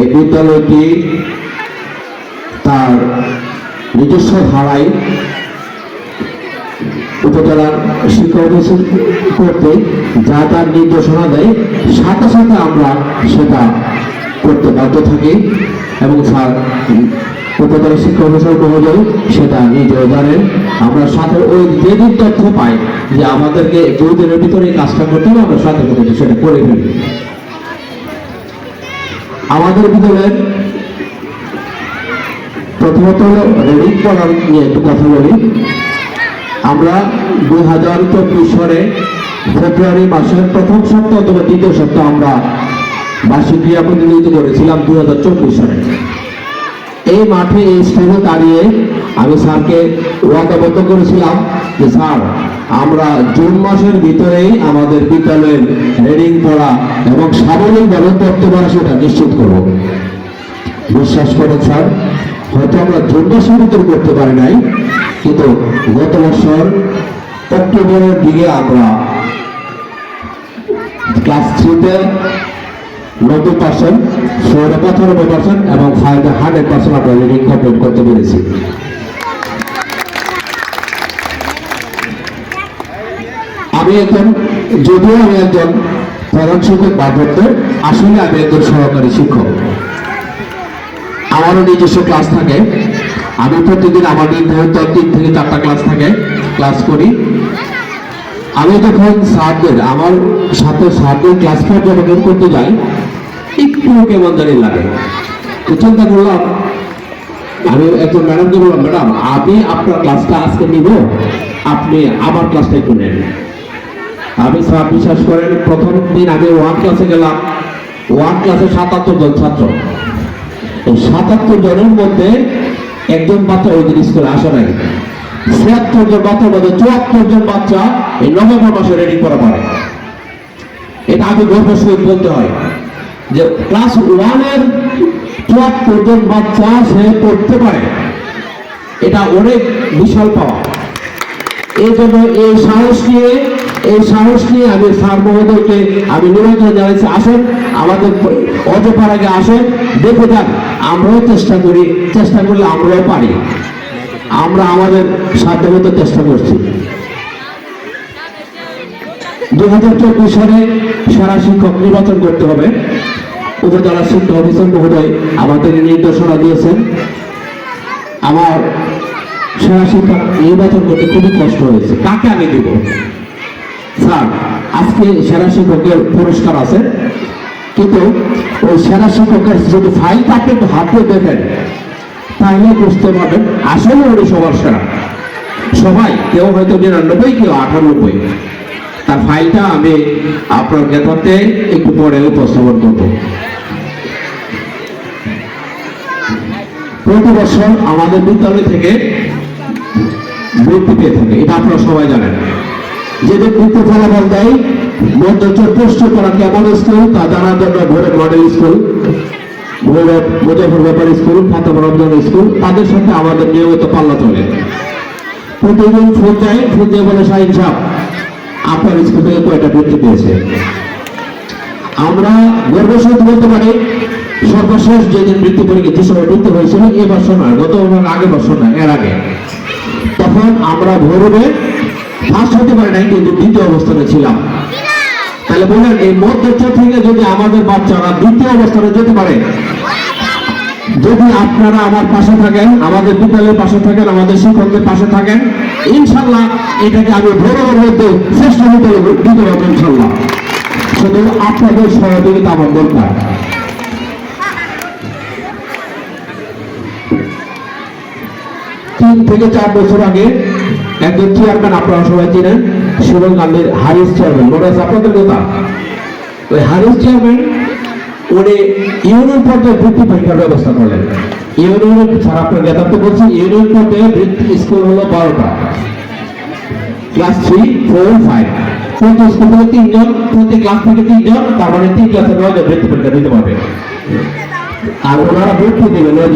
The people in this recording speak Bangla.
এই বিদ্যালয়টি তার নিজস্ব ধারায় উপজেলার শিক্ষা অফিসের করতে যা তার নির্দেশনা দেয়, সাথে সাথে আমরা সেটা করতে বাধ্য থাকি এবং স্যার উপজেলা শিক্ষা অফিসার মহোদয় সেটা নিজেও জানেন। আমরা সাথে ওই যেদিন তথ্য পাই যে আমাদেরকে দুদিনের ভিতরে কাজটা করতে হবে, আমরা সাথে সাথে সেটা করে ফেলি। আমাদের ভিতরে প্রথমত হলো রেডিং পড়ার নিয়ে একটু কথা বলি। আমরা দু হাজার চব্বিশ সালে ফেব্রুয়ারি মাসের প্রথম সপ্তাহ অথবা দ্বিতীয় সপ্তাহ আমরা বার্ষিক ক্রিয়া প্রতিনিধিত্ব করেছিলাম দু হাজার চব্বিশ সালে। এই মাঠে এই স্টেজে দাঁড়িয়ে আমি স্যারকে ওয়াদাবদ্ধ করেছিলাম যে, স্যার, আমরা জুন মাসের ভিতরেই আমাদের বিদ্যালয়ের রেডিং পড়া এবং সাবলীলভাবে পড়তে পারা সেটা নিশ্চিত করব। বিশ্বাস করেন, স্যার, হয়তো আমরা জুন মাসের ভিতরে করতে পারি নাই, কিন্তু গত বছর অক্টোবরের দিকে আমরা ক্লাস থ্রিতে নব্বই পার্সেন্ট ফোরে পঁচানব্বই পার্সেন্ট এবং ফাইভে হান্ড্রেড পার্সেন্ট আমরা রিডিং কমপ্লিট করতে পেরেছি। আমি একজন, যদিও আমি একজন প্রধান শিক্ষক বাধ্যতে আসলে আমি একজন সহকারী শিক্ষক। আমারও নিজস্ব ক্লাস থাকে। আমি প্রতিদিন আমার নির্ধারিত তিন থেকে চারটা ক্লাস থাকে। ক্লাস করি। আমি যখন স্যারদের, আমার সাথে স্যারদের ক্লাস পর্যবেক্ষণ করতে যাই একটু কেমন জানি লাগে। তো চিন্তা করলাম, আমি একজন ম্যাডামকে বললাম, ম্যাডাম, আমি আপনার ক্লাসটা আজকে নিব, আপনি আমার ক্লাসটা একটু নেন। আমি স্যার বিশ্বাস করেন, প্রথম দিন আমি ওয়ান ক্লাসে গেলাম। ওয়ান ক্লাসে সাতাত্তর জন ছাত্র। সাতাত্তর জনের মধ্যে একজন বাচ্চা ওই দিন স্কুলে আসে নাই। ছিয়াত্তর জন বাচ্চার মধ্যে চুয়াত্তর জন বাচ্চা এই নভেম্বর মাসে রেডি করা পারে। এটা আমি গর্বের সহিত বলতে হয় যে ক্লাস ওয়ানের চুয়াত্তর জন বাচ্চা সে পড়তে পারে। এটা অনেক বিশাল পাওয়া। এই জন্য এই সাহস নিয়ে, এই সাহস নিয়ে আমি স্যার মহোদয়কে আমি নিমন্ত্রণ জানাচ্ছি, আসেন, আমাদের অজপার আগে আসেন, দেখে যান, আমরাও চেষ্টা করি, চেষ্টা করলে আমরাও পারি। আমরা আমাদের সাধ্যমতো চেষ্টা করছি। দু হাজার চব্বিশ সালে সেরা শিক্ষক নির্বাচন করতে হবে। উপজেলা শিক্ষা অফিসার মহোদয় আমাদের নির্দেশনা দিয়েছেন। আমার সেরা শিক্ষক নির্বাচন করতে খুবই কষ্ট হয়েছে। কাকে আমি দেব? স্যার, আজকে সেরা শিক্ষকের পুরস্কার আছে। কিন্তু ওই সেরা শিক্ষকের যদি ফাইলটা আপনি একটু হাত দেখেন তাহলে বুঝতে পারবেন আসলে উনি সবার সেরা। সবাই, কেউ হয়তো নিরানব্বই, কেউ আটানব্বই। তার ফাইলটা আমি আপনার জ্ঞাতাতে একটু পরে উপস্থাপন করব। প্রতি বছর আমাদের বিদ্যালয় থেকে বৃত্তি পেয়ে থাকে, এটা আপনারা সবাই জানেন। যে বৃত্তি ফলাফল দেয় মধ্যচর প্রশ্ন করা কেমন স্কুল তা জানার জন্য ভোরে মডেল স্কুল। মুজাফর ব্যাপার স্কুল রমজান স্কুল, তাদের সাথে আমাদের নিয়মিত পাল্লা চলে। প্রতিদিন ফোন যায় ফোন বলে শাহিন সাহেব, আপনার স্কুল থেকে কয়টা বৃত্তি পেয়েছে? আমরা গর্বের বলতে পারি, সর্বশেষ যেদিন বৃত্তি পরীক্ষা যে সময় বৃত্তি হয়েছিল, এ বছর নয়, গত আগে বছর নয়, এর আগে। তখন আমরা ভোরবে ফার্স্ট হতে পারি নাই, কিন্তু দ্বিতীয় অবস্থানে ছিলাম। তাহলে বলেন, এই মধ্যচ্ছ থেকে যদি আমাদের বাচ্চারা দ্বিতীয় অবস্থানে যেতে পারে, যদি আপনারা আমার পাশে থাকেন, আমাদের বিদ্যালয়ের পাশে থাকেন, আমাদের শিক্ষকদের পাশে থাকেন, ইনশাল্লাহ এটাকে আমি ভোরের মধ্যে শ্রেষ্ঠ বিদ্যালয় দিতে পারব ইনশাল্লাহ। শুধু আপনাদের সহযোগিতা আমার দরকার। তিন থেকে চার বছর আগে একজন চেয়ারম্যান আপনারা সবাই চিনেন হারিস চেয়ারম্যান মনে আছে আপনাদের কথা? ওই হারিস চেয়ারম্যান উনি ইউনিয়ন পর্যায়ে বৃত্তি পরীক্ষার ব্যবস্থা করলেন। ইউনিয়ন স্যার আপনার ইউনিয়ন পর্যায়ে বৃত্তি স্কুল হলো বারোটা। Class three, four, five. প্রতি স্কুল থেকে তিনজন, প্রতি ক্লাস থেকে তিনজন, তার মানে তিন ক্লাসে নয় জন বৃত্তি পরীক্ষা দিতে পারবে। আর ওনারা বৃত্তি দেবেন